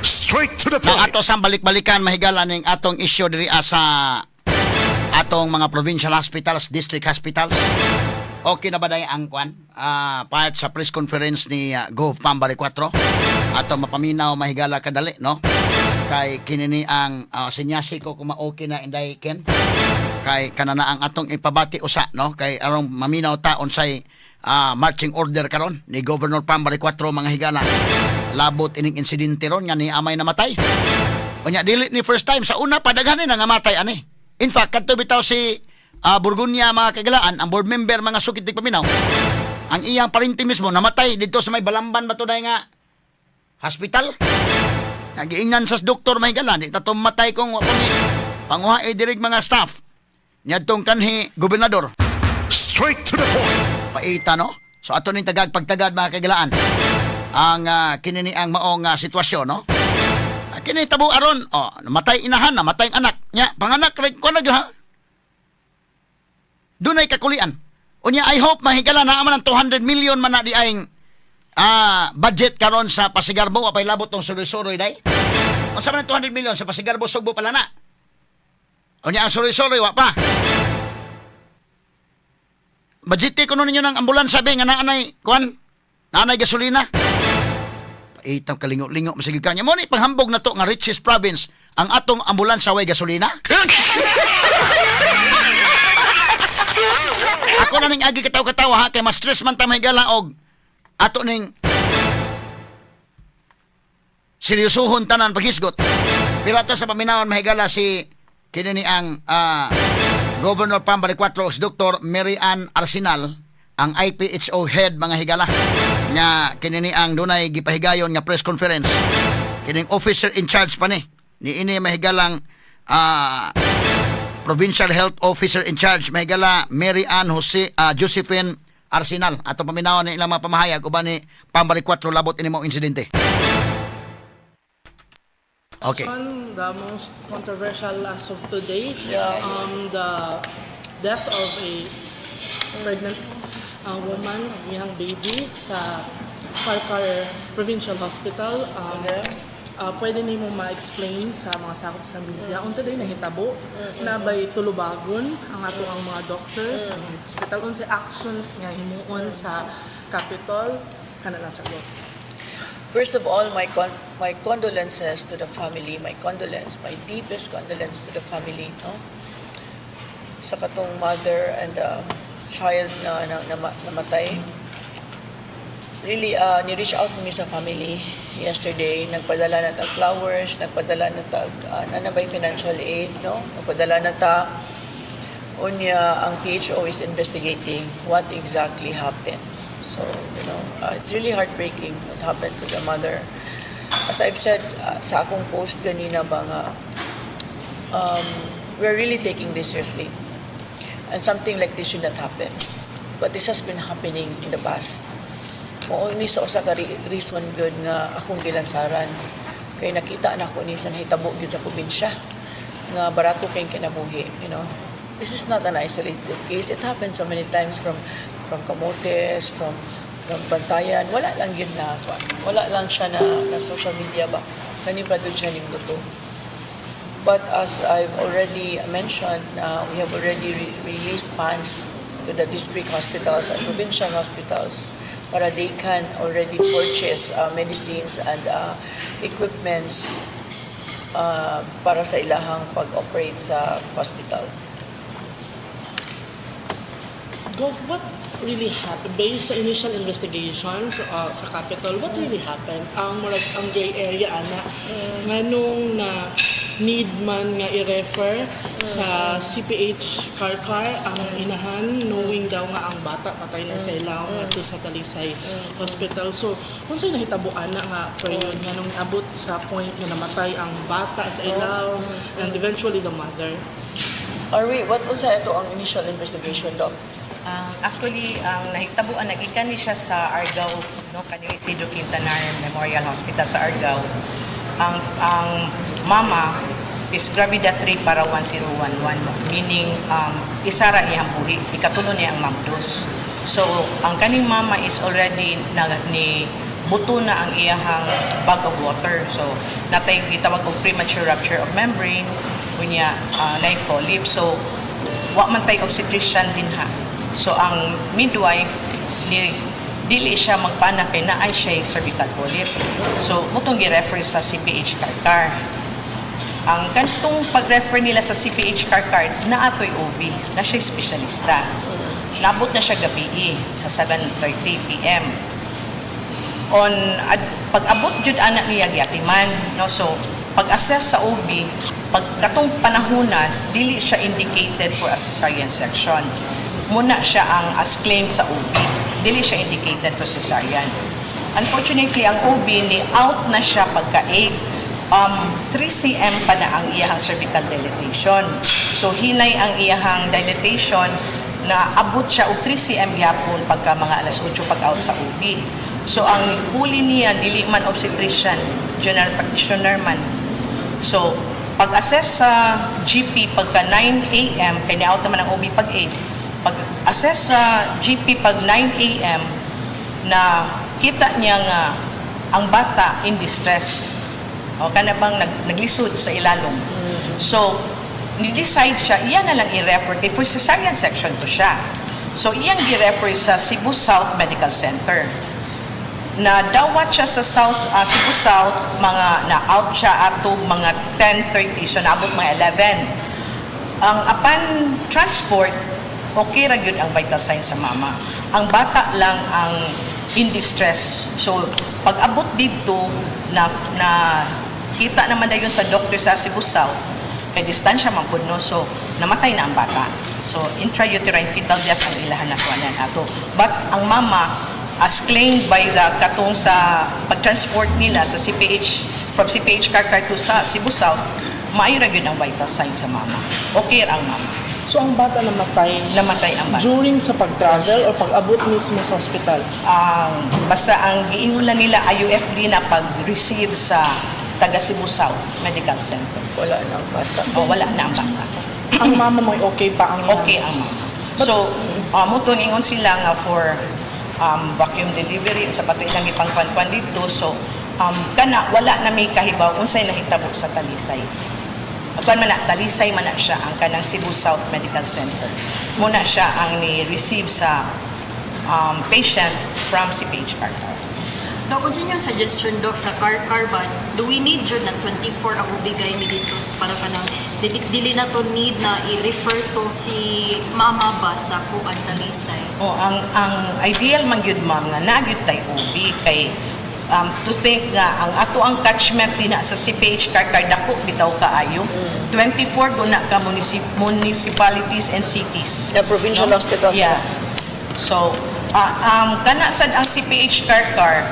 Straight to the point. ato sang balik-balikan mahigala ning atong issue diri ah, sa atong mga provincial hospitals, district hospitals. Okay na ba day ang kwan? Ah, part sa press conference ni ah, Gov Pambari 4 ato mapaminaw mahigala kadali, no? Kay kinini ang uh, sinyasi ko kung ma-okay na inday ken. Kay kanana ang atong ipabati usa, no? Kay arong maminaw ta unsay ah, marching order karon ni Governor Pambari 4 mga higala. Labot ining insidente ron nga ni amay namatay. Unya dili ni first time sa una padaghanin na nga matay ani. In fact kadto bitaw si ah, Burgunya mga kagalaan ang board member mga sukit tig paminaw. Ang iyang parinti mismo namatay dito sa may Balamban ba to day nga hospital. Nagiingan sa doktor may galan di ta tumatay kung panguha e direk mga staff. Nyadtong kanhi gobernador Straight to the point. paita no. So ato ning tagag pagtagad mga kagalaan. Ang uh, kinini ang maong ah, sitwasyon no. Ah, Kini tabo aron oh namatay inahan namatay ang anak nya panganak rek ko nag ha. Dunay kakulian. Unya I hope mahigala na man ang 200 million man na di aing ah budget karon sa Pasigarbo apay labot tong suroy-suroy day. Unsa man ang 200 million sa Pasigarbo Sugbo pala na. Unya ang suroy-suroy wa pa. Budgeti ko ninyo ng ambulansya be nga naanay kuan naanay gasolina. Paitang kalingo-lingo masigig kanya mo ni panghambog na to nga richest province ang atong ambulansya way gasolina. Ako na ning agi kataw-katawa ha kay mas stress man ta mahigala og ato ning seryosohon tanan paghisgot. Pero ato sa paminawon mahigala si kini ni ang ah, Governor Pambari 4 si Dr. Mary Ann Arsenal ang IPHO head mga higala nga kini ni ang dunay gipahigayon nga press conference. Kining officer in charge pa ni. Ni ini mahigalang ah, Provincial Health Officer in charge. Mahigala Mary Ann Jose ah, Josephine Arsenal. Ato paminawan ni ilang mga pamahayag uban ni Pambari 4 labot ini mo insidente. Okay. The most controversial as of today, um, the death of a pregnant uh, woman, young baby sa Parkar Provincial Hospital. Um, uh, pwede nimo ma-explain sa mga sakop sa media. Unsa day nahitabo na bay tulubagon ang ato ang mga doctors ang hospital? Unsa actions nga himuon sa Capitol kana lang sagot First of all, my con- my condolences to the family, my condolence, my deepest condolence to the family, no? Sa katong mother and uh, child na, na, na namatay. Really, uh, ni-reach out me sa family yesterday. Nagpadala na tag flowers, nagpadala na tag, uh, nanabay financial aid, no? Nagpadala na ta. Unya, ang PHO is investigating what exactly happened. So, you know, uh, it's really heartbreaking what happened to the mother. As I've said uh, sa akong post ganina ba nga, um, we're really taking this seriously. And something like this should not happen. But this has been happening in the past. Mo ni sa usa ka reason good nga akong gilansaran kay nakita na ako ni sa nahitabo sa probinsya nga barato kay kinabuhi, you know. This is not an isolated case. It happens so many times from from Camotes, from from Bantayan. Wala lang yun na, wala lang siya na, na social media ba? Kani pa doon siya buto. But as I've already mentioned, uh, we have already re- released funds to the district hospitals and provincial hospitals para they can already purchase uh, medicines and uh, equipments uh, para sa ilahang pag-operate sa hospital. Gov, what really happened? Based sa initial investigation uh, sa Capitol, what really happened? Ang ang gray area ana nganong na need man nga i-refer sa CPH Karkar ang inahan knowing daw nga ang bata patay na sa ilaw ngadto sa Talisay Hospital. So, unsay nahitabo ana nga period nganong abot sa point nga namatay ang bata sa ilaw and eventually the mother. Are we, what was ito ang initial investigation, Doc? Ang actually ang nahitabuan nagikan ni siya sa Argao no kanyo Isidro Quintanar Memorial Hospital sa Argao. Ang ang mama is gravida 3 para 1011 meaning um, isa ra iyang buhi ikatulo niya ang mabdos. So ang kaning mama is already na, ni buto na ang iyahang bag of water. So, natay gitawag og premature rupture of membrane, kunya uh, na polyp. So, wa man tay obstetrician din ha. So, ang midwife ni dili siya magpanak kay naay siya cervical polyp. So, mutong gi-refer sa CPH Karkar. Ang kantong pag-refer nila sa CPH Karkar, na ato'y OB, na siya espesyalista. Nabot na siya gabi sa 7.30 p.m. On, ad, pag-abot jud anak niya gyatiman, no? So, pag-assess sa OB, pag katong panahona, dili siya indicated for a cesarean section. Muna siya ang as claimed sa OB. Dili siya indicated for cesarean. Unfortunately, ang OB ni out na siya pagka-8 um, 3 cm pa na ang iyahang cervical dilatation. So, hinay ang iyahang dilatation na abot siya og 3 cm yapon pagka mga alas 8 pag-out sa OB. So, ang huli niya, dili man obstetrician, general practitioner man. So, pag-assess sa GP pagka 9 a.m., kaya ni-out naman ang OB pag 8, pag-assess sa GP pag 9 a.m., na kita niya nga ang bata in distress. O kana bang nag, naglisod sa ilalom. So, ni-decide siya, iyan na lang i-refer kay for cesarean section to siya. So, iyang i-refer sa Cebu South Medical Center na dawat siya sa South ah, Cebu South mga na out siya ato mga 10:30 so naabot mga 11 ang apan transport okay ra gyud ang vital signs sa mama. Ang bata lang ang in distress. So pag abot dito na na kita naman dayon sa doctor sa Cebu South kay distansya man pud no? So namatay na ang bata. So intrauterine fetal death ang ilahan na kuanan ato but ang mama as claimed by the katong sa pag-transport nila sa CPH from CPH Karkar to sa Cebu South maayo ra gyud ang vital signs sa mama. Okay ang mama So ang bata namatay namatay ang bata during sa pag-travel o pag-abot mismo sa ospital. ang basta ang giingulan nila IUFD na pag-receive sa taga Cebu South Medical Center. Wala na ang bata. O wala na ang bata. ang mama mo ay okay pa ang Okay ang mama. So, uh, mo ingon sila nga for um, vacuum delivery sa patoy lang ipangpanpan dito. So, um, kana wala na may kahibaw unsay nahitabo sa Talisay. Agwan man na, Talisay man na siya ang kanang Cebu South Medical Center. Muna siya ang ni-receive sa um, patient from CPH Karkar. Dok, kung sa inyong suggestion, Dok, sa car carbon, do we need yun na 24 ang ubigay ni dito para ka nang dili, dili na to need na i-refer to si mama ba sa Kuan Talisay? O, ang ang ideal man gyud ma'am nga nagyud tay OB kay um, to think nga ang ato ang catchment dina sa CPH Karkar dako bitaw kaayo. 24 guna ka municip- municipalities and cities. Na provincial hospitals. Yeah. So, ah, um, kana sad ang CPH Karkar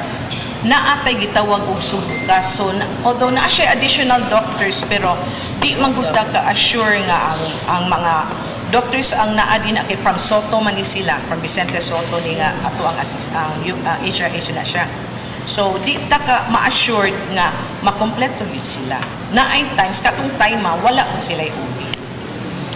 na atay gitawag og subukas. So, na, although na siya additional doctors pero di man gud ta ka assure nga ang ang mga doctors ang naa din na kay from Soto man ni sila, from Vicente Soto ni nga ato ang assist ang uh, HRH na siya. So, di ta ka ma-assured nga makompleto yun sila. Na ay times, katong time ma, wala kung sila OB.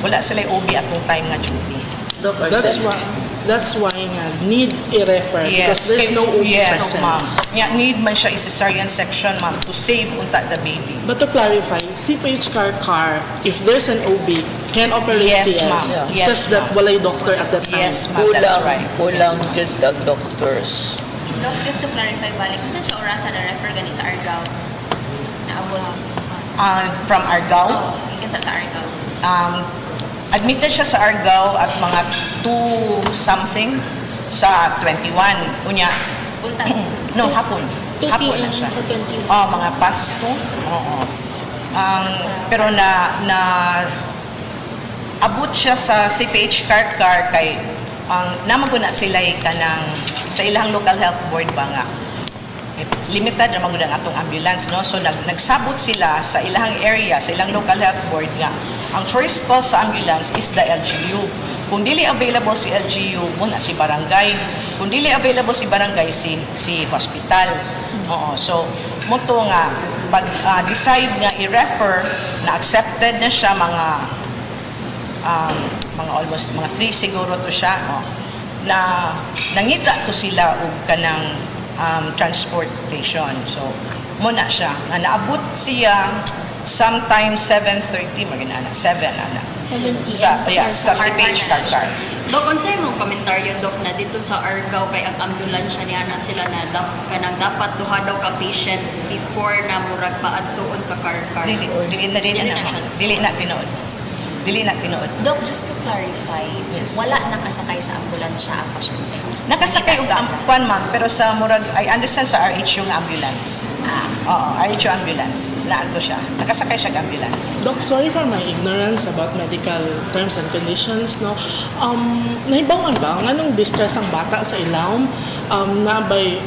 Wala sila OB atong time nga duty. That's why that's why nga need i-refer because there's no OB yes, present. ma'am. Nga, need man siya cesarean section, ma'am, to save unta the baby. But to clarify, CPH car car, if there's an OB, can operate Yes, CS. ma'am. It's Yes, just that walay doctor at that time. Yes, ma'am, that's right. kulang jud tag doctors. Doc, just to clarify balik, kasi siya orasan na refer gani sa Argao. Naabot. Uh, from Argao, Oo, oh, sa sa Argao. um, admitted siya sa Argao at mga 2 something sa 21. Unya, Punta. no, hapon. Hapon na siya. Oh, mga past 2. Oo. Ang pero na na abot siya sa CPH Karkar kay ang namaguna sila kanang sa ilang local health board ba nga. Eh, limited naman gud ang atong ambulance no? So nag nagsabot sila sa ilang area sa ilang local health board nga. Ang first call sa ambulance is the LGU kung dili available si LGU muna si barangay. Kung dili available si barangay si si hospital. Oo so moto nga pag ah, decide nga i-refer na accepted na siya mga um, mga almost mga three siguro to siya oh, na nangita to sila og kanang um, transportation. So, muna siya. Nga naabot siya sometime 7.30, magina na, 7 ana. 7 p.m. Sa, sa yeah, sa Car- CPH Car- Carcar. Dok, kung sa'yo mong komentaryo, Dok, na dito sa Argao, kay ang ambulansya niya na sila na kanang dapat duha daw ka patient before na murag paadtuon sa car-car. Dili, dili na, dili na, siya. dili na tinuod. Dili na tinuod. Doc, just to clarify, Yes. wala nakasakay sa ambulansya ang pasyente. Nakasakay og ang kwan ma'am, pero sa murag, I understand sa RH yung ambulance. Ah, Oo, RH yung ambulance. Naadto siya. Nakasakay siya ng ambulance. Doc, sorry for my ignorance about medical terms and conditions, no? Um, nahibawan ba, ang anong distress ang bata sa ilawom, um, na by,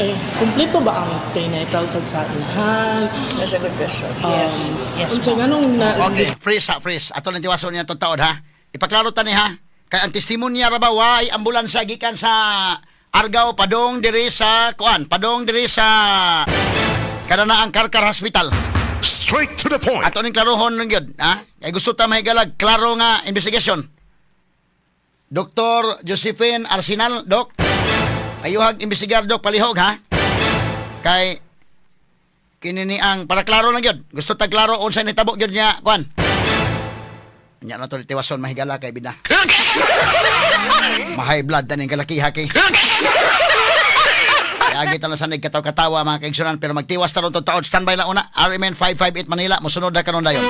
eh, kumpleto ba ang prenatal sa sa ilahan? That's a good question. Yes. Yes, Unsa ganong na, Okay, freeze ha, freeze. Ato lang tiwaso niya itong taon ha. Ipaklaro ta ni ha. Kay ang testimonya ra ba way ambulansya gikan sa Argao padong diri sa kuan, padong diri sa kada na ang Karkar Hospital. Straight to the point. Ato ning klarohon ng gyud, ha? Kay gusto ta mahigalag klaro nga investigation. Dr. Josephine Arsenal, Dok. Ayuhag imbestigar, Dok, palihog, ha? Kay kini ni ang para klaro lang gyud. Gusto ta klaro unsa ni tabo gyud niya, kuan. Nya na to tiwason mahigala kay bida. Mahay blood taning kalakiha kay. Kaya kita lang sa nagkataw-katawa mga kaigsunan pero magtiwas ta ron to taon. Standby lang una. RMN 558 Manila. Musunod na karon dayon.